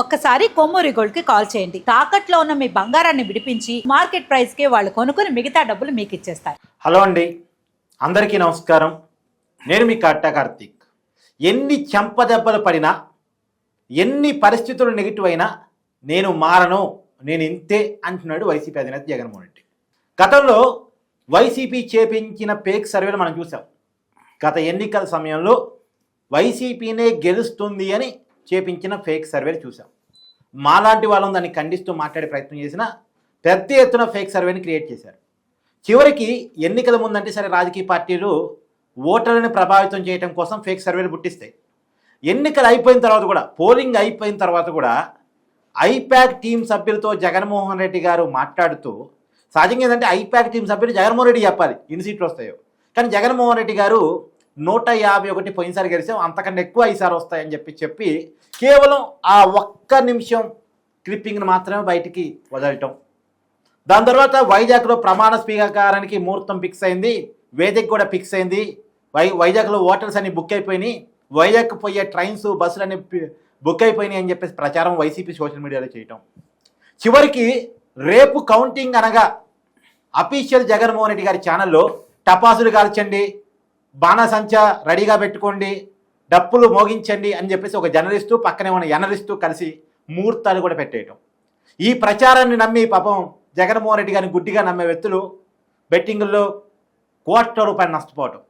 ఒక్కసారి కొమ్మూరి గోల్డ్కి కాల్ చేయండి. తాకట్లో ఉన్న మీ బంగారాన్ని విడిపించి మార్కెట్ ప్రైస్కి వాళ్ళు కొనుక్కుని మిగతా డబ్బులు మీకు ఇచ్చేస్తారు. హలో అండి. అందరికీ నమస్కారం. నేను మీ కట్ట కార్తీక్. ఎన్ని చెంపదెబ్బలు పడినా ఎన్ని పరిస్థితులు నెగిటివ్ అయినా నేను మారను నేను ఇంతే అంటున్నాడు వైసీపీ అధినేత జగన్మోహన్ రెడ్డి. గతంలో వైసీపీ చేపించిన పేక్ సర్వేలు మనం చూసాం. గత ఎన్నికల సమయంలో వైసీపీనే గెలుస్తుంది అని చేపించిన ఫేక్ సర్వేలు చూసాం మాలాంటి వాళ్ళం దాన్ని ఖండిస్తూ మాట్లాడే ప్రయత్నం చేసిన పెద్ద ఎత్తున ఫేక్ సర్వేని క్రియేట్ చేశారు. చివరికి ఎన్నికల ముందంటే సరే రాజకీయ పార్టీలు ఓటర్లను ప్రభావితం చేయడం కోసం ఫేక్ సర్వేలు పుట్టిస్తాయి. ఎన్నికలు అయిపోయిన తర్వాత కూడా పోలింగ్ అయిపోయిన తర్వాత కూడా ఐపాక్ టీం సభ్యులతో జగన్మోహన్ రెడ్డి గారు మాట్లాడుతూ సహజంగా ఏంటంటే ఐపాక్ టీం సభ్యులు జగన్మోహన్ రెడ్డి చెప్పాలి ఎన్ని సీట్లు వస్తాయో. కానీ జగన్మోహన్ రెడ్డి గారు నూట యాభై ఒకటి పోయినసారి గెలిచాం. అంతకన్నా ఎక్కువ ఈసారి వస్తాయని చెప్పి చెప్పి కేవలం ఆ ఒక్క నిమిషం క్లిప్పింగ్ని మాత్రమే బయటికి వదలటం. దాని తర్వాత వైజాగ్లో ప్రమాణ స్వీకారానికి ముహూర్తం ఫిక్స్ అయింది. వేదిక కూడా ఫిక్స్ అయింది. వై వైజాగ్లో హోటల్స్ అన్ని బుక్ అయిపోయినాయి. వైజాగ్ పోయే ట్రైన్స్ బస్సులు అన్ని బుక్ అయిపోయినాయి అని చెప్పేసి ప్రచారం వైసీపీ సోషల్ మీడియాలో చేయటం. చివరికి రేపు కౌంటింగ్ అనగా అఫీషియల్ జగన్మోహన్ రెడ్డి గారి ఛానల్లో టపాసులు కాల్చండి బాణసంచ రెడీగా పెట్టుకోండి డప్పులు మోగించండి అని చెప్పేసి ఒక జర్నలిస్టు పక్కనే ఉన్న ఎనలిస్టు కలిసి ముహూర్తాలు కూడా పెట్టేయటం. ఈ ప్రచారాన్ని నమ్మి పాపం జగన్మోహన్ రెడ్డి గారిని గుడ్డిగా నమ్మే వ్యక్తులు బెట్టింగుల్లో కోట్ల రూపాయలు నష్టపోవటం.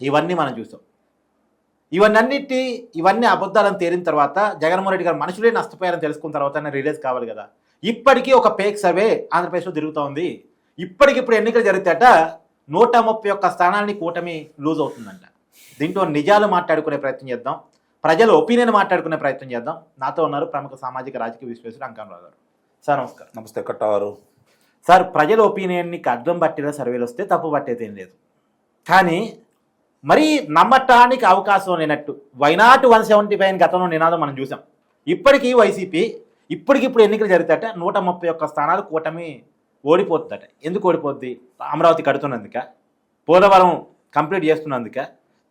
ఇవన్నీ మనం చూసాం. ఇవన్నీ ఇవన్నీ అబద్ధాలను తేలిన తర్వాత జగన్మోహన్ రెడ్డి గారు మనుషులే నష్టపోయారని తెలుసుకున్న తర్వాత రిలీజ్ కావాలి కదా. ఇప్పటికీ ఒక పేక్ సర్వే ఆంధ్రప్రదేశ్లో తిరుగుతూ ఉంది ఇప్పటికిప్పుడు ఎన్నికలు జరిగితేట నూట ముప్పై ఒక్క స్థానాన్ని కూటమి లూజ్ అవుతుందంట. దీంట్లో నిజాలు మాట్లాడుకునే ప్రయత్నం చేద్దాం. ప్రజల ఒపీనియన్ మాట్లాడుకునే ప్రయత్నం చేద్దాం. నాతో ఉన్నారు ప్రముఖ సామాజిక రాజకీయ విశ్లేషకుడు అంకమరావు గారు. సార్ నమస్కారం. నమస్తే కట్టవారు సార్ ప్రజల ఒపీనియన్ని అర్థం పట్టిన సర్వేలు వస్తే తప్పు పట్టేది ఏం లేదు. కానీ మరీ నమ్మటానికి అవకాశం లేనట్టు వైనాట్ వన్ సెవెంటీ ఫైవ్ గతంలో నినాదం మనం చూసాం. ఇప్పటికీ వైసీపీ ఇప్పటికిప్పుడు ఎన్నికలు జరిగితేట నూట ముప్పై ఒక్క స్థానాలు కూటమి ఓడిపోతుందట. ఎందుకు ఓడిపోద్ది? అమరావతి కడుతున్నందుక పోలవరం కంప్లీట్ చేస్తున్నందుక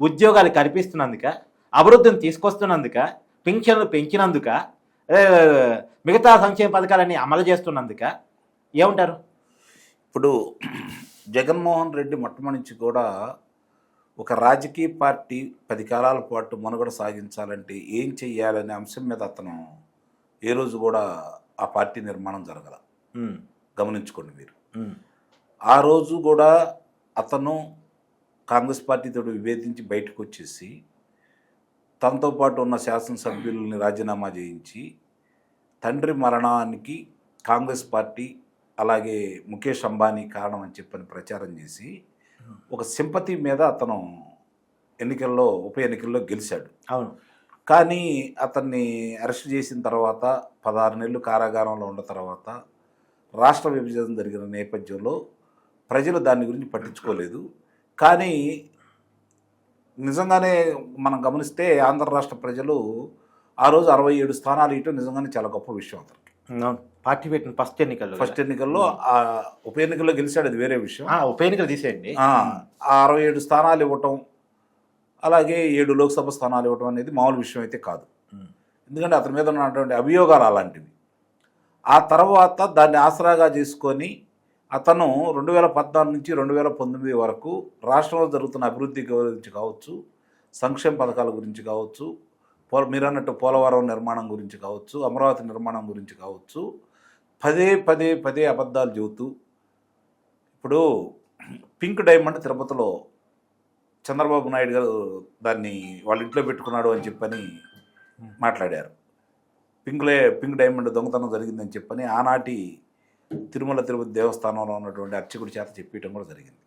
ఉద్యోగాలు కల్పిస్తున్నందుక అభివృద్ధిని తీసుకొస్తున్నందుక పింఛన్లు పెంచినందుక మిగతా సంక్షేమ పథకాలన్నీ అమలు చేస్తున్నందుక ఏమంటారు? ఇప్పుడు జగన్మోహన్ రెడ్డి మొట్టమొదటి నుంచి కూడా ఒక రాజకీయ పార్టీ పది కాలాల పాటు మనుగడ సాగించాలంటే ఏం చెయ్యాలనే అంశం మీద అతను ఏ రోజు కూడా ఆ పార్టీ నిర్మాణం జరగల. గమనించుకోండి మీరు. ఆ రోజు కూడా అతను కాంగ్రెస్ పార్టీతో విభేదించి బయటకు వచ్చేసి తనతో పాటు ఉన్న శాసనసభ్యుల్ని రాజీనామా చేయించి తండ్రి మరణానికి కాంగ్రెస్ పార్టీ అలాగే ముఖేష్ అంబానీ కారణం అని చెప్పని ప్రచారం చేసి ఒక సింపతి మీద అతను ఎన్నికల్లో ఉప ఎన్నికల్లో గెలిచాడు. అవును. కానీ అతన్ని అరెస్ట్ చేసిన తర్వాత పదహారు నెలలు కారాగారంలో ఉన్న తర్వాత రాష్ట్ర విభజన జరిగిన నేపథ్యంలో ప్రజలు దాని గురించి పట్టించుకోలేదు. కానీ నిజంగానే మనం గమనిస్తే ఆంధ్ర రాష్ట్ర ప్రజలు ఆ రోజు అరవై ఏడు స్థానాలు ఇవ్వటం నిజంగానే చాలా గొప్ప విషయం అతనికి. పార్టీ పెట్టిన ఫస్ట్ ఎన్నికల్లో ఫస్ట్ ఎన్నికల్లో ఆ ఉప ఎన్నికల్లో గెలిచాడు అది వేరే విషయం. ఉప ఎన్నికలు తీసేయండి. ఆ అరవై ఏడు స్థానాలు ఇవ్వటం అలాగే ఏడు లోక్సభ స్థానాలు ఇవ్వటం అనేది మామూలు విషయం అయితే కాదు. ఎందుకంటే అతని మీద ఉన్నటువంటి అభియోగాలు అలాంటివి. ఆ తర్వాత దాన్ని ఆసరాగా చేసుకొని అతను రెండు వేల పద్నాలుగు నుంచి రెండు వేల పంతొమ్మిది వరకు రాష్ట్రంలో జరుగుతున్న అభివృద్ధి గురించి కావచ్చు సంక్షేమ పథకాల గురించి కావచ్చు పోల మీరు అన్నట్టు పోలవరం నిర్మాణం గురించి కావచ్చు అమరావతి నిర్మాణం గురించి కావచ్చు పదే పదే పదే అబద్ధాలు చెబుతూ ఇప్పుడు పింక్ డైమండ్ తిరుపతిలో చంద్రబాబు నాయుడు గారు దాన్ని వాళ్ళ ఇంట్లో పెట్టుకున్నాడు అని చెప్పని మాట్లాడారు. పింక్లే పింక్ డైమండ్ దొంగతనం జరిగిందని చెప్పని ఆనాటి తిరుమల తిరుపతి దేవస్థానంలో ఉన్నటువంటి అర్చకుడి చేత చెప్పేయటం కూడా జరిగింది.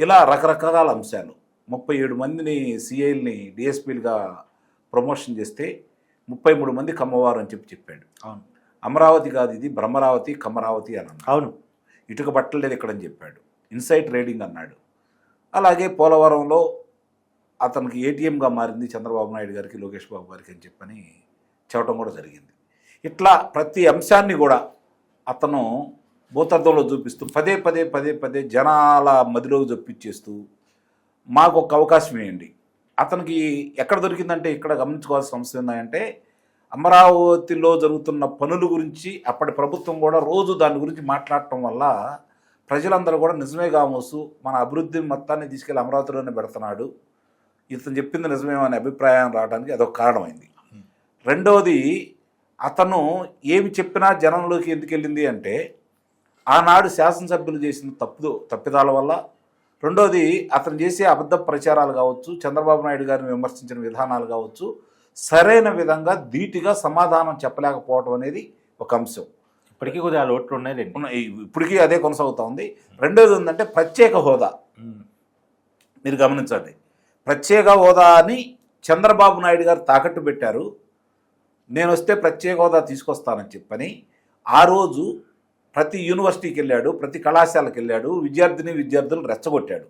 ఇలా రకరకాల అంశాలు. ముప్పై ఏడు మందిని సిఐల్ని డిఎస్పీలుగా ప్రమోషన్ చేస్తే ముప్పై మూడు మంది కమ్మవారు అని చెప్పి చెప్పాడు. అవును. అమరావతి కాదు ఇది బ్రహ్మరావతి కమ్మరావతి అని అన్నాడు. అవును. ఇటుక బట్టలేదు ఇక్కడని చెప్పాడు. ఇన్సైట్ రేడింగ్ అన్నాడు. అలాగే పోలవరంలో అతనికి ఏటీఎంగా మారింది చంద్రబాబు నాయుడు గారికి లోకేష్ బాబు గారికి అని చెప్పని చెప్పడం కూడా జరిగింది. ఇట్లా ప్రతి అంశాన్ని కూడా అతను భూతత్వంలో చూపిస్తూ పదే పదే పదే పదే జనాల మదిలోకి చొప్పించేస్తూ మాకు ఒక అవకాశం ఇవ్వండి. అతనికి ఎక్కడ దొరికిందంటే ఇక్కడ గమనించుకోవాల్సిన అంశం ఏంటంటే అమరావతిలో జరుగుతున్న పనుల గురించి అప్పటి ప్రభుత్వం కూడా రోజు దాని గురించి మాట్లాడటం వల్ల ప్రజలందరూ కూడా నిజమే కామోసు మన అభివృద్ధి మొత్తాన్ని తీసుకెళ్ళి అమరావతిలోనే పెడుతున్నాడు. ఇతను చెప్పింది నిజమేమనే అభిప్రాయం రావడానికి అదొక కారణమైంది. రెండవది అతను ఏమి చెప్పినా జనంలోకి ఎందుకు వెళ్ళింది అంటే ఆనాడు శాసనసభ్యులు చేసిన తప్పు తప్పిదాల వల్ల. రెండోది అతను చేసే అబద్ధ ప్రచారాలు కావచ్చు చంద్రబాబు నాయుడు గారిని విమర్శించిన విధానాలు కావచ్చు సరైన విధంగా ధీటుగా సమాధానం చెప్పలేకపోవడం అనేది ఒక అంశం. ఇప్పటికీ కొద్దిగా లోట్లు ఉన్నాయండి ఉన్న- ఇప్పటికీ అదే కొనసాగుతూ ఉంది. రెండోది ఏంటంటే ప్రత్యేక హోదా. మీరు గమనించండి. ప్రత్యేక హోదా అని చంద్రబాబు నాయుడు గారు తాకట్టు పెట్టారు. నేను వస్తే ప్రత్యేక హోదా తీసుకొస్తానని చెప్పని ఆ రోజు ప్రతి యూనివర్సిటీకి వెళ్ళాడు ప్రతి కళాశాలకు వెళ్ళాడు విద్యార్థిని విద్యార్థులను రెచ్చగొట్టాడు.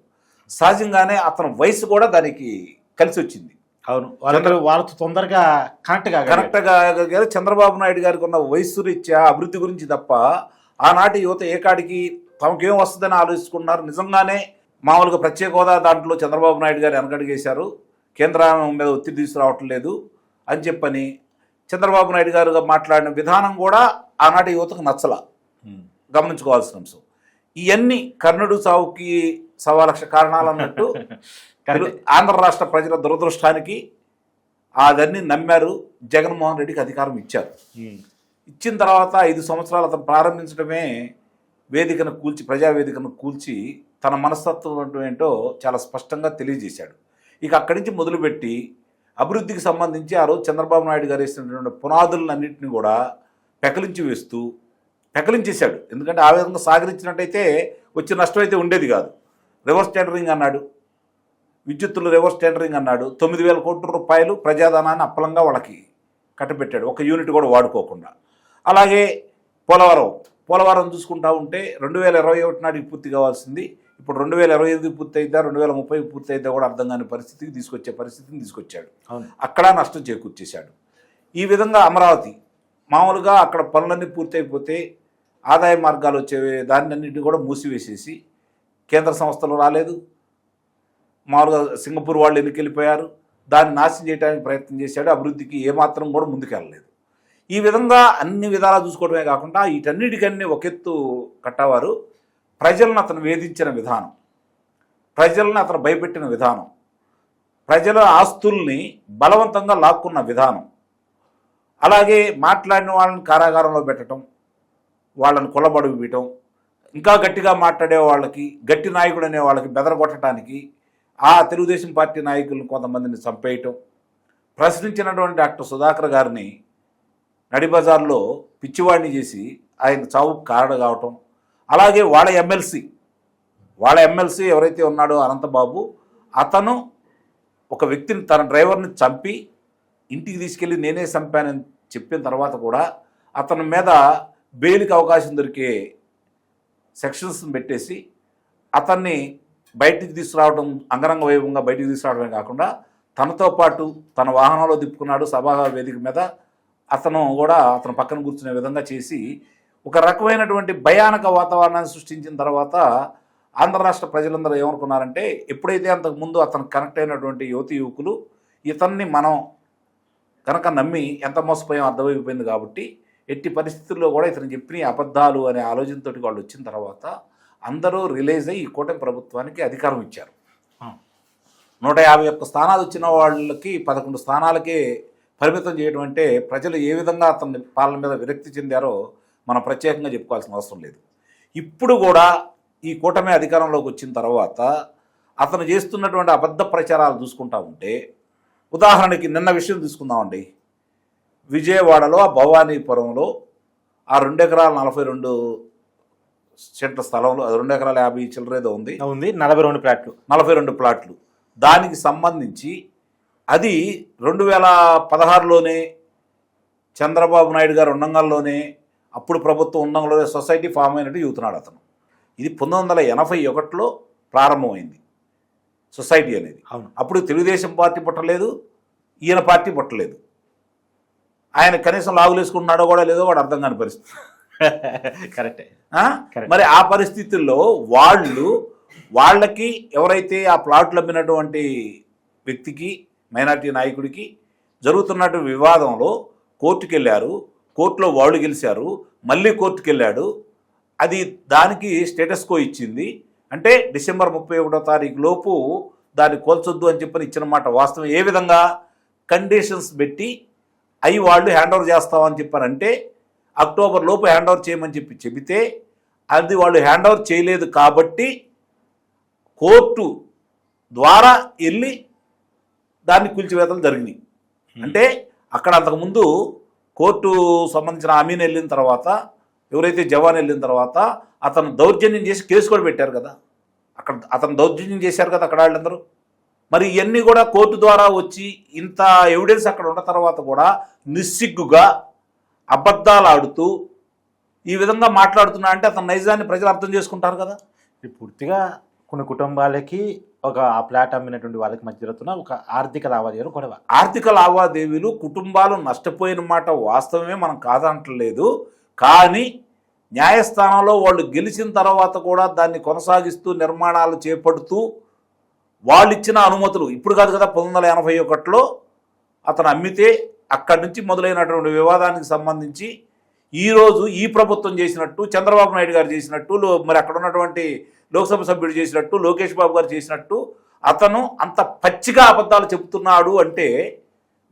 సహజంగానే అతని వయసు కూడా దానికి కలిసి వచ్చింది. అవును. వాళ్ళందరూ వాళ్ళతో తొందరగా. కరెక్ట్గా గారు చంద్రబాబు నాయుడు గారికి ఉన్న వయస్సు రీత్యా అభివృద్ధి గురించి తప్ప ఆనాటి యువత ఏ కాడికి తమకేం వస్తుందని ఆలోచించుకున్నారు నిజంగానే మామూలుగా ప్రత్యేక హోదా దాంట్లో చంద్రబాబు నాయుడు గారు వెనకడిగేశారు. కేంద్రం మీద ఒత్తిడి తీసుకురావటం లేదు అని చెప్పని చంద్రబాబు నాయుడు గారు మాట్లాడిన విధానం కూడా ఆనాటి యువతకు నచ్చల. గమనించుకోవాల్సిన అంశం ఇవన్నీ కర్ణుడు సావుకి సవా లక్ష కారణాలు అన్నట్టు. ఆంధ్ర రాష్ట్ర ప్రజల దురదృష్టానికి అదన్నీ నమ్మారు జగన్మోహన్ రెడ్డికి అధికారం ఇచ్చారు. ఇచ్చిన తర్వాత ఐదు సంవత్సరాలు అతను ప్రారంభించడమే వేదికను కూల్చి ప్రజావేదికను కూల్చి తన మనస్తత్వం ఏంటో చాలా స్పష్టంగా తెలియజేశాడు ఇక అక్కడి నుంచి మొదలుపెట్టి అభివృద్ధికి సంబంధించి ఆ రోజు చంద్రబాబు నాయుడు గారు వేసినటువంటి పునాదులన్నింటినీ కూడా పెకలించి వేస్తూ పెకలించేశాడు. ఎందుకంటే ఆ విధంగా సాగరించినట్టయితే వచ్చే నష్టం అయితే ఉండేది కాదు. రివర్స్ టెండరింగ్ అన్నాడు. విద్యుత్తులు రివర్స్ టెండరింగ్ అన్నాడు. తొమ్మిది వేల కోట్ల రూపాయలు ప్రజాధనాన్ని అప్పలంగా వాళ్ళకి కట్టబెట్టాడు. ఒక యూనిట్ కూడా వాడుకోకుండా. అలాగే పోలవరం. పోలవరం చూసుకుంటా ఉంటే రెండు వేల ఇరవై ఒకటి నాటికి పూర్తి కావాల్సింది ఇప్పుడు రెండు వేల ఇరవై ఐదు పూర్తి అయిద్దా రెండు వేల ముప్పై పూర్తి అయిద్దా కూడా అర్థం కాని పరిస్థితికి తీసుకొచ్చే పరిస్థితిని తీసుకొచ్చాడు. అక్కడ నష్టం చేకూర్చేశాడు. ఈ విధంగా అమరావతి మామూలుగా అక్కడ పనులన్నీ పూర్తయిపోతే ఆదాయ మార్గాలు వచ్చే దాన్ని అన్నింటినీ కూడా మూసివేసేసి కేంద్ర సంస్థలు రాలేదు. మామూలుగా సింగపూర్ వాళ్ళు ఎన్నికెళ్ళిపోయారు. దాన్ని నాశనం చేయడానికి ప్రయత్నం చేశాడు. అభివృద్ధికి ఏమాత్రం కూడా ముందుకెళ్ళలేదు. ఈ విధంగా అన్ని విధాలా చూసుకోవడమే కాకుండా వీటన్నిటికన్నీ ఒక ఎత్తు కట్టవారు ప్రజలను అతను వేధించిన విధానం. ప్రజలను అతను భయపెట్టిన విధానం. ప్రజల ఆస్తుల్ని బలవంతంగా లాక్కున్న విధానం. అలాగే మాట్లాడిన వాళ్ళని కారాగారంలో పెట్టడం వాళ్ళని కొలబడుగు పెట్టడం ఇంకా గట్టిగా మాట్లాడే వాళ్ళకి గట్టి నాయకుడు అనే వాళ్ళకి బెదరగొట్టడానికి ఆ తెలుగుదేశం పార్టీ నాయకులను కొంతమందిని చంపేయటం ప్రశ్నించినటువంటి డాక్టర్ సుధాకర్ గారిని నడిబజార్లో పిచ్చివాడిని చేసి ఆయన చావుకు కారణ కావటం అలాగే వాళ్ళ ఎమ్మెల్సీ వాళ్ళ ఎమ్మెల్సీ ఎవరైతే ఉన్నాడో అనంతబాబు అతను ఒక వ్యక్తిని తన డ్రైవర్ని చంపి ఇంటికి తీసుకెళ్ళి నేనే చంపానని చెప్పిన తర్వాత కూడా అతని మీద బెయిల్కి అవకాశం దొరికే సెక్షన్స్ పెట్టేసి అతన్ని బయటికి తీసుకురావడం అంగరంగ వైభవంగా బయటికి తీసుకురావడమే కాకుండా తనతో పాటు తన వాహనంలో తిప్పుకున్నాడు సభా వేదిక మీద అతను కూడా అతను పక్కన కూర్చునే విధంగా చేసి ఒక రకమైనటువంటి భయానక వాతావరణాన్ని సృష్టించిన తర్వాత ఆంధ్ర రాష్ట్ర ప్రజలందరూ ఏమనుకున్నారంటే ఎప్పుడైతే అంతకు ముందు అతను కనెక్ట్ అయినటువంటి యువతి యువకులు ఇతన్ని మనం కనుక నమ్మి ఎంత మోసపోయాం అర్థమైపోయింది కాబట్టి ఎట్టి పరిస్థితుల్లో కూడా ఇతను చెప్పిన అబద్ధాలు అనే ఆలోచనతోటి వాళ్ళు వచ్చిన తర్వాత అందరూ రిలైజ్ అయ్యి ఈ కూటమి ప్రభుత్వానికి అధికారం ఇచ్చారు. నూట యాభై ఒక్క స్థానాలు వచ్చిన వాళ్ళకి పదకొండు స్థానాలకే పరిమితం చేయడం అంటే ప్రజలు ఏ విధంగా అతని పాలన మీద విరక్తి చెందారో మనం ప్రత్యేకంగా చెప్పుకోవాల్సిన అవసరం లేదు. ఇప్పుడు కూడా ఈ కూటమి అధికారంలోకి వచ్చిన తర్వాత అతను చేస్తున్నటువంటి అబద్ధ ప్రచారాలు చూసుకుంటా ఉంటే ఉదాహరణకి నిన్న విషయం తీసుకుందామండి. విజయవాడలో ఆ భవానీపురంలో ఆ రెండు ఎకరాల నలభై రెండు సెంట్ల స్థలంలో అది రెండు ఎకరాల యాభై చిల్లరేదో ఉంది. ఉంది నలభై రెండు ప్లాట్లు. నలభై రెండు ప్లాట్లు. దానికి సంబంధించి అది రెండు వేల పదహారులోనే చంద్రబాబు నాయుడు గారు ఉండంగాల్లోనే అప్పుడు ప్రభుత్వం ఉండంగాలోనే సొసైటీ ఫామ్ అయినట్టు చెబుతున్నాడు అతను. ఇది పంతొమ్మిది వందల ఎనభై ఒకటిలో ప్రారంభమైంది సొసైటీ అనేది. అవును. అప్పుడు తెలుగుదేశం పార్టీ పుట్టలేదు ఈయన పార్టీ పుట్టలేదు. ఆయన కనీసం లాగులేసుకుంటున్నాడో కూడా లేదో కూడా అర్థం కాని పరిస్థితి. కరెక్టే. మరి ఆ పరిస్థితుల్లో వాళ్ళు వాళ్ళకి ఎవరైతే ఆ ప్లాట్లు అమ్మినటువంటి వ్యక్తికి మైనార్టీ నాయకుడికి జరుగుతున్నటువంటి వివాదంలో కోర్టుకు వెళ్ళారు కోర్టులో వాళ్ళు గెలిచారు మళ్ళీ కోర్టుకు వెళ్ళాడు అది దానికి స్టేటస్ కో ఇచ్చింది. అంటే డిసెంబర్ ముప్పై ఒకటో తారీఖు లోపు దాన్ని కోల్చొద్దు అని చెప్పని ఇచ్చిన మాట వాస్తవం. ఏ విధంగా? కండిషన్స్ పెట్టి అవి వాళ్ళు హ్యాండ్ ఓవర్ చేస్తామని చెప్పారంటే అక్టోబర్ లోపు హ్యాండ్ ఓవర్ చేయమని చెప్పి చెబితే అది వాళ్ళు హ్యాండ్ ఓవర్ చేయలేదు కాబట్టి కోర్టు ద్వారా వెళ్ళి దాన్ని కూల్చివేతలు జరిగినాయి. అంటే అక్కడ అంతకుముందు కోర్టు సంబంధించిన అమీన్ వెళ్ళిన తర్వాత ఎవరైతే జవాన్ వెళ్ళిన తర్వాత అతను దౌర్జన్యం చేసి కేసు కూడా పెట్టారు కదా. అక్కడ అతను దౌర్జన్యం చేశారు కదా అక్కడ వాళ్ళందరూ. మరి ఇవన్నీ కూడా కోర్టు ద్వారా వచ్చి ఇంత ఎవిడెన్స్ అక్కడ ఉన్న తర్వాత కూడా నిస్సిగ్గుగా అబద్ధాలు ఆడుతూ ఈ విధంగా మాట్లాడుతున్నా అంటే అతను నైజాన్ని ప్రజలు అర్థం చేసుకుంటారు కదా. పూర్తిగా కొన్ని కుటుంబాలకి ఒక ఆ ప్లాట్ అమ్మినటువంటి వాళ్ళకి మధ్య జరుగుతున్న ఒక ఆర్థిక లావాదేవీలు గొడవ. ఆర్థిక లావాదేవీలు కుటుంబాలు నష్టపోయిన మాట వాస్తవమే మనం కాదంటలేదు. కానీ న్యాయస్థానంలో వాళ్ళు గెలిచిన తర్వాత కూడా దాన్ని కొనసాగిస్తూ నిర్మాణాలు చేపడుతూ వాళ్ళు ఇచ్చిన అనుమతులు ఇప్పుడు కాదు కదా పంతొమ్మిది వందల ఎనభై ఒకటిలో అతను అమ్మితే అక్కడి నుంచి మొదలైనటువంటి వివాదానికి సంబంధించి ఈరోజు ఈ ప్రభుత్వం చేసినట్టు చంద్రబాబు నాయుడు గారు చేసినట్టు మరి అక్కడ ఉన్నటువంటి లోక్సభ సభ్యుడు చేసినట్టు లోకేష్ బాబు గారు చేసినట్టు అతను అంత పచ్చిగా అబద్ధాలు చెబుతున్నాడు అంటే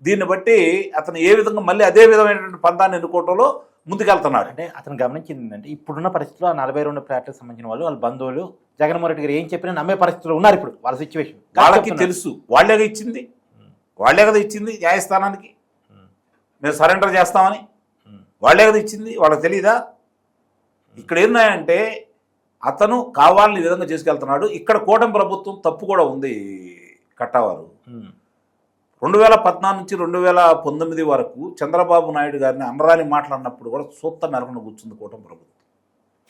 దీన్ని బట్టి అతను ఏ విధంగా మళ్ళీ అదే విధమైనటువంటి పందాన్ని ఎన్నుకోవటంలో ముందుకెళ్తున్నాడు అంటే అతను గమనించింది ఏంటంటే ఇప్పుడున్న పరిస్థితిలో ఆ నలభై రెండు ఫ్లాట్లకు సంబంధించిన వాళ్ళు వాళ్ళ బంధువులు జగన్మోహన్ రెడ్డి గారు ఏం చెప్పినా నమ్మే పరిస్థితిలో ఉన్నారు ఇప్పుడు వాళ్ళ సిచ్యువేషన్ వాళ్ళకి తెలుసు. వాళ్ళే ఇచ్చింది. వాళ్ళే కదా ఇచ్చింది న్యాయస్థానానికి. మేము సరెండర్ చేస్తామని. వాళ్ళే కదా ఇచ్చింది. వాళ్ళకి తెలియదా ఇక్కడ ఏంటంటే అతను కావాలని ఈ విధంగా చేసుకెళ్తున్నాడు. ఇక్కడ కూటమి ప్రభుత్వం తప్పు కూడా ఉంది కట్టవారు. రెండు వేల పద్నాలుగు నుంచి రెండు వేల పంతొమ్మిది వరకు చంద్రబాబు నాయుడు గారిని అనరాని మాట్లాడినప్పుడు కూడా సూత్త మెరకుండా కూర్చుంది కూటమి ప్రభుత్వం.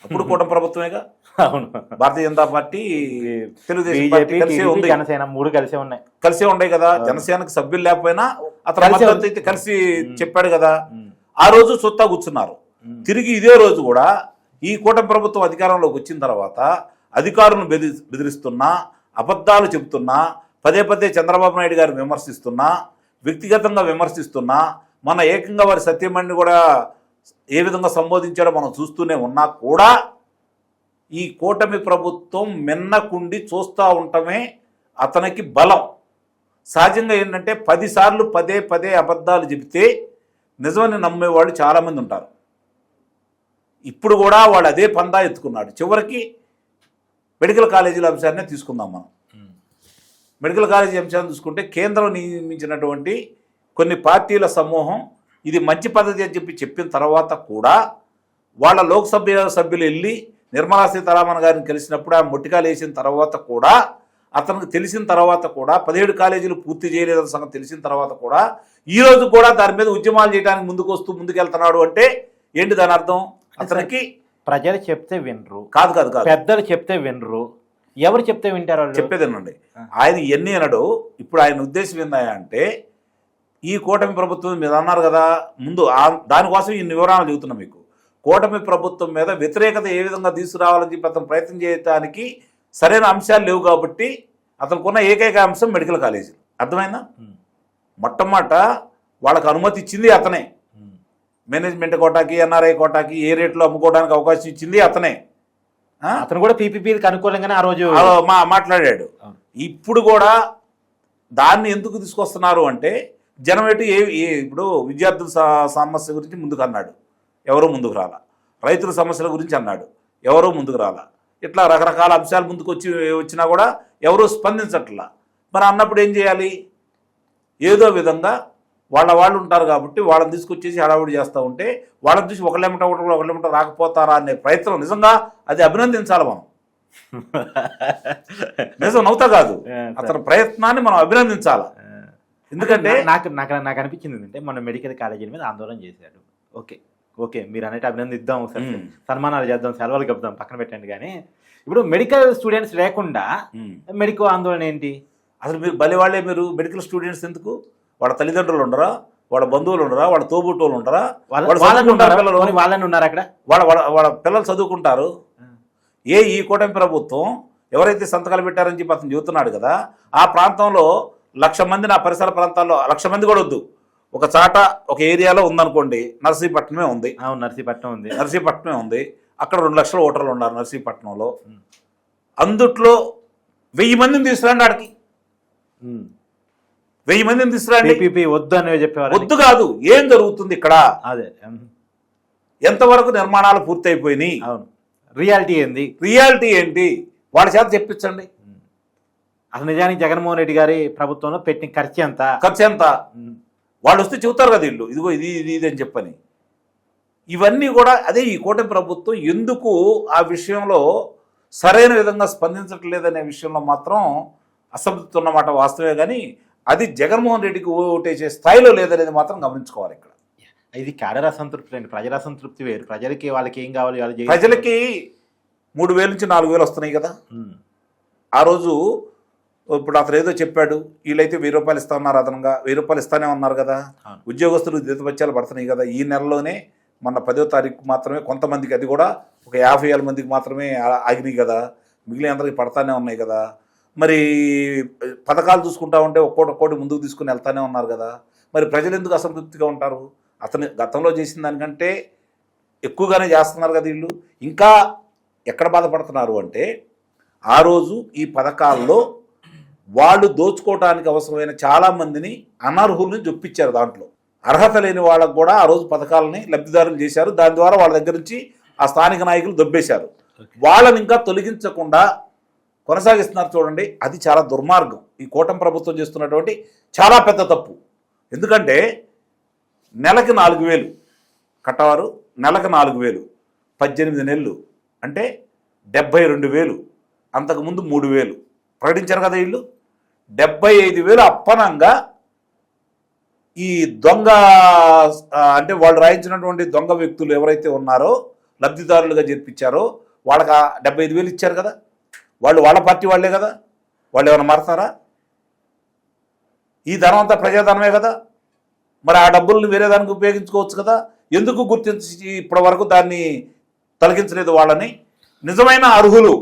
అప్పుడు కూటమి ప్రభుత్వమేగా? అవును. భారతీయ జనతా పార్టీ తెలుగుదేశం పార్టీ కలిసే ఉంది. జనసేన మూడు కలిసే ఉన్నాయి. కలిసే ఉండే కదా. జనసేనకు సభ్యులు లేకపోయినా అతను మద్దతు. అయితే కలిసి చెప్పాడు కదా. ఆ రోజు సొత్తా కూర్చున్నారు. తిరిగి ఇదే రోజు కూడా ఈ కూటమి ప్రభుత్వం అధికారంలోకి వచ్చిన తర్వాత అధికారులను బెదిరి బెదిరిస్తున్నా అబద్ధాలు చెబుతున్నా పదే పదే చంద్రబాబు నాయుడు గారిని విమర్శిస్తున్నా వ్యక్తిగతంగా విమర్శిస్తున్నా మన ఏకంగా వారి సత్యమణిని కూడా ఏ విధంగా సంబోధించాడో మనం చూస్తూనే ఉన్నా కూడా ఈ కూటమి ప్రభుత్వం మిన్నకుండి చూస్తూ ఉండటమే అతనికి బలం. సహజంగా ఏంటంటే పదిసార్లు పదే పదే అబద్ధాలు చెబితే నిజమని నమ్మేవాళ్ళు చాలామంది ఉంటారు. ఇప్పుడు కూడా వాడు అదే పందా ఎత్తుకున్నాడు. చివరికి మెడికల్ కాలేజీల అంశాన్నే తీసుకుందాం మనం. మెడికల్ కాలేజీ అంశాన్ని చూసుకుంటే కేంద్రం నియమించినటువంటి కొన్ని పార్టీల సమూహం ఇది మంచి పద్ధతి అని చెప్పి చెప్పిన తర్వాత కూడా వాళ్ళ లోక్సభ సభ్యులు వెళ్ళి నిర్మలా సీతారామన్ గారిని కలిసినప్పుడు ఆ మొట్టికాలు వేసిన తర్వాత కూడా అతనికి తెలిసిన తర్వాత కూడా పదిహేడు కాలేజీలు పూర్తి చేయలేదన్న సంగతి తెలిసిన తర్వాత కూడా ఈ రోజు కూడా దాని మీద ఉద్యమాలు చేయడానికి ముందుకు వస్తూ ముందుకెళ్తున్నాడు అంటే ఏంటి దాని అర్థం? అతనికి ప్రజలు చెప్తే వినరు. కాదు కాదు కాదు. పెద్దలు చెప్తే వినరు. ఎవరు చెప్తే వింటారు చెప్పేదేనండి ఆయన ఎన్ని అనడు. ఇప్పుడు ఆయన ఉద్దేశం ఏందా అంటే ఈ కూటమి ప్రభుత్వం మీద అన్నారు కదా ముందు దానికోసం ఈ వివరాలు చెబుతున్నా మీకు. కూటమి ప్రభుత్వం మీద వ్యతిరేకత ఏ విధంగా తీసుకురావాలని చెప్పి అతను ప్రయత్నం చేయడానికి సరైన అంశాలు లేవు కాబట్టి అతనుకున్న ఏకైక అంశం మెడికల్ కాలేజీ అర్థమైందా. మొట్టమొదట వాళ్ళకి అనుమతి ఇచ్చింది అతనే. మేనేజ్మెంట్ కోటాకి ఎన్ఆర్ఐ కోటాకి ఏ రేట్లో అమ్ముకోవడానికి అవకాశం ఇచ్చింది అతనే? అతను కూడా పీపీపీకి అనుకూలంగానే ఆ రోజు మాట్లాడాడు. ఇప్పుడు కూడా దాన్ని ఎందుకు తీసుకొస్తున్నారు అంటే జనం ఎటు ఏ ఇప్పుడు విద్యార్థుల సమస్య గురించి ముందుకు అన్నాడు. ఎవరో ముందుకు రాల. రైతుల సమస్యల గురించి అన్నాడు. ఎవరో ముందుకు రాల. ఇట్లా రకరకాల అంశాలు ముందుకు వచ్చి వచ్చినా కూడా ఎవరూ స్పందించట్లా. మరి అన్నప్పుడు ఏం చేయాలి? ఏదో విధంగా వాళ్ళ వాళ్ళు ఉంటారు కాబట్టి వాళ్ళని తీసుకొచ్చేసి హడావుడి చేస్తూ ఉంటే వాళ్ళని చూసి ఒకళ్ళేమిట ఒకళ్ళు ఒకళ్ళేమిట రాకపోతారా అనే ప్రయత్నం నిజంగా అది అభినందించాలి మనం. నిజం నవ్వుతా కాదు. అతని ప్రయత్నాన్ని మనం అభినందించాలి. ఎందుకంటే నాకు నాకు నాకు అనిపించింది ఏంటంటే మన మెడికల్ కాలేజీల మీద ఆందోళన చేశాడు. ఓకే. ఓకే మీరు అన్నట్టు అభినందిద్దాం ఒకసారి. సన్మానాలు చేద్దాం సెలవులు కలుపుదాం పక్కన పెట్టండి కానీ. ఇప్పుడు మెడికల్ స్టూడెంట్స్ లేకుండా. మెడికల్ ఆందోళన ఏంటి? అసలు మీరు బలి వాళ్ళే మీరు మెడికల్ స్టూడెంట్స్ ఎందుకు? వాళ్ళ తల్లిదండ్రులు ఉండరా? వాళ్ళ బంధువులు ఉండరా? వాళ్ళ తోబుట్టువులు ఉండరా? పిల్లలు? వాళ్ళని ఉన్నారు అక్కడ వాళ్ళ వాళ్ళ పిల్లలు చదువుకుంటారు. ఏ ఈ కూటమి ప్రభుత్వం ఎవరైతే సంతకాలు పెట్టారని చెప్పి అతను చెబుతున్నాడు కదా ఆ ప్రాంతంలో లక్ష మంది నా పరిసర ప్రాంతాల్లో లక్ష మంది కూడా వద్దు. ఒక చాట ఒక ఏరియాలో ఉందనుకోండి నర్సీపట్నమే ఉంది. అవును నర్సీపట్నం ఉంది. నర్సీపట్నమే ఉంది. అక్కడ రెండు లక్షల ఓటర్లు ఉన్నారు నర్సీపట్నంలో. అందుట్లో వెయ్యి మందిని తీసుకురండి ఆడికి. వెయ్యి మందిని తీసుకురండి వద్దు అని చెప్పేవారు వద్దు కాదు ఏం జరుగుతుంది ఇక్కడ? అదే. ఎంతవరకు నిర్మాణాలు పూర్తయిపోయినాయి? అవును. రియాలిటీ ఏంది? రియాలిటీ ఏంటి? వాళ్ళ చేత చెప్పించండి. అసలు నిజానికి జగన్మోహన్ రెడ్డి గారి ప్రభుత్వంలో పెట్టిన ఖర్చు ఎంత? ఖర్చు ఎంత. వాళ్ళు వస్తే చెబుతారు కదా వీళ్ళు. ఇదిగో ఇది ఇది ఇది అని చెప్పని. ఇవన్నీ కూడా అదే ఈ కూటమి ప్రభుత్వం ఎందుకు ఆ విషయంలో సరైన విధంగా స్పందించట్లేదనే విషయంలో మాత్రం అసంతృప్తి ఉన్నమాట వాస్తవే కానీ అది జగన్మోహన్ రెడ్డికి ఓటేసే స్థాయిలో లేదనేది మాత్రం గమనించుకోవాలి ఇక్కడ. ఇది క్యాడర్ అసంతృప్తి అండి. ప్రజల అసంతృప్తి వేరు. ప్రజలకి వాళ్ళకి ఏం కావాలి. ప్రజలకి మూడు వేల నుంచి నాలుగు వేలు వస్తున్నాయి కదా. ఉమ్. ఆ రోజు ఇప్పుడు అతను ఏదో చెప్పాడు వీళ్ళైతే వెయ్యి రూపాయలు ఇస్తా ఉన్నారు అదనంగా. వెయ్యి రూపాయలు ఇస్తానే ఉన్నారు కదా. ఉద్యోగస్తులు జీతపత్యాలు పడుతున్నాయి కదా. ఈ నెలలోనే మొన్న పదో తారీఖు మాత్రమే కొంతమందికి అది కూడా ఒక యాభై వేల మందికి మాత్రమే ఆగినాయి కదా. మిగిలిన అందరికి పడతానే ఉన్నాయి కదా. మరి పథకాలు చూసుకుంటా ఉంటే ఒక్కోటి ఒక్కోటి ముందుకు తీసుకుని వెళ్తానే ఉన్నారు కదా. మరి ప్రజలు ఎందుకు అసంతృప్తిగా ఉంటారు? అతను గతంలో చేసిన దానికంటే ఎక్కువగానే చేస్తున్నారు కదా వీళ్ళు. ఇంకా ఎక్కడ బాధపడుతున్నారు అంటే ఆ రోజు ఈ పథకాల్లో వాళ్ళు దోచుకోవడానికి అవసరమైన చాలా మందిని అనర్హుల్ని జొప్పించారు దాంట్లో. అర్హత లేని వాళ్ళకు కూడా ఆ రోజు పథకాలని లబ్ధిదారులు చేశారు. దాని ద్వారా వాళ్ళ దగ్గర నుంచి ఆ స్థానిక నాయకులు దొబ్బేశారు. వాళ్ళని ఇంకా తొలగించకుండా కొనసాగిస్తున్నారు చూడండి. అది చాలా దుర్మార్గం. ఈ కూటమి ప్రభుత్వం చేస్తున్నటువంటి చాలా పెద్ద తప్పు. ఎందుకంటే నెలకి నాలుగు వేలు కట్టవారు నెలకు నాలుగు వేలు పద్దెనిమిది నెలలు అంటే డెబ్బై రెండు వేలు అంతకుముందు మూడు వేలు. ప్రకటించారు కదా వీళ్ళు? డెబ్బై ఐదు వేలు అప్పనంగా ఈ దొంగ అంటే వాళ్ళు రాయించినటువంటి దొంగ వ్యక్తులు ఎవరైతే ఉన్నారో లబ్ధిదారులుగా చేర్పించారో వాళ్ళకి డెబ్బై ఐదు వేలు ఇచ్చారు కదా? వాళ్ళు వాళ్ళ పార్టీ వాళ్ళే కదా? వాళ్ళు ఏమైనా మారతారా? ఈ ధనం అంతా ప్రజాధనమే కదా? మరి ఆ డబ్బుల్ని వేరే దానికి ఉపయోగించుకోవచ్చు కదా? ఎందుకు గుర్తించి ఇప్పటి వరకు దాన్ని తొలగించలేదు వాళ్ళని? నిజమైన అర్హులు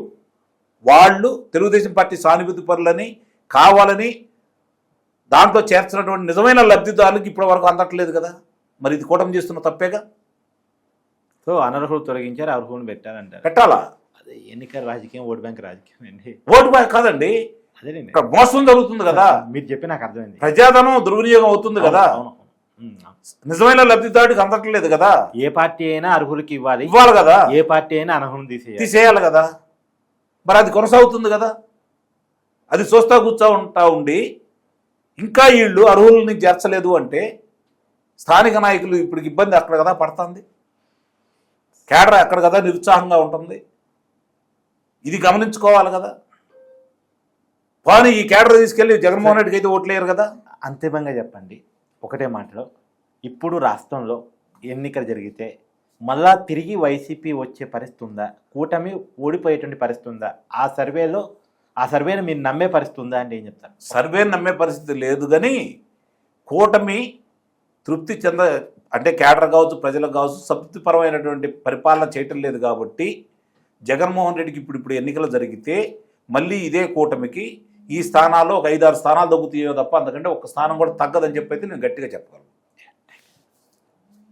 వాళ్ళు తెలుగుదేశం పార్టీ సానుభూతి పరులని కావాలని దాంట్లో చేర్చినటువంటి నిజమైన లబ్ధిదారులకు ఇప్పటి వరకు అందట్లేదు కదా? మరి ఇది కూటమి చేస్తున్న తప్పేగా? సో అనర్హులు తొలగించారు అర్హులను పెట్టారంటారు పెట్టాలా? ఎన్నికల రాజకీయం ఓటు బ్యాంక్ రాజకీయం అండి. ఓటు బ్యాంక్ కాదండి. అదేనండి ఇక్కడ మోసం జరుగుతుంది కదా. మీరు చెప్పి నాకు అర్థమైంది. ప్రజాధనం దుర్వినియోగం అవుతుంది కదా. అవును. నిజమైన లబ్ధిదారుడికి అందట్లేదు కదా. ఏ పార్టీ అయినా అర్హులకి ఇవ్వాలి. ఇవ్వాలి కదా. ఏ పార్టీ అయినా అనర్హులను తీసేయాలి. తీసేయాలి కదా. మరి అది కొనసాగుతుంది కదా. అది చూస్తా కూర్చో ఉంటా ఉండి ఇంకా వీళ్ళు అర్హులని చేర్చలేదు అంటే స్థానిక నాయకులు ఇప్పుడు ఇబ్బంది అక్కడ కదా పడుతుంది. కేడర్ అక్కడ కదా నిరుత్సాహంగా ఉంటుంది. ఇది గమనించుకోవాలి కదా. పోనీ ఈ కేడర్ తీసుకెళ్ళి జగన్మోహన్ రెడ్డికి అయితే ఓట్లేయరు కదా. అంతిమంగా చెప్పండి. ఒకటే మాటలో ఇప్పుడు రాష్ట్రంలో ఎన్నికలు జరిగితే మళ్ళా తిరిగి వైసీపీ వచ్చే పరిస్థితి ఉందా? కూటమి ఓడిపోయేటువంటి పరిస్థితి ఉందా? ఆ సర్వేలో ఆ సర్వేను మీరు నమ్మే పరిస్థితి ఉందా అంటే ఏం చెప్తారు? సర్వే నమ్మే పరిస్థితి లేదు కానీ కూటమి తృప్తి చెంద అంటే కేడర్ కావచ్చు ప్రజలకు కావచ్చు సంతృప్తిపరమైనటువంటి పరిపాలన చేయటం లేదు కాబట్టి జగన్మోహన్ రెడ్డికి ఇప్పుడు ఇప్పుడు ఎన్నికలు జరిగితే మళ్ళీ ఇదే కూటమికి ఈ స్థానాల్లో ఒక ఐదారు స్థానాలు తగ్గుతాయో తప్ప అందుకంటే ఒక స్థానం కూడా తగ్గదని చెప్పి అయితే నేను గట్టిగా చెప్పగలను.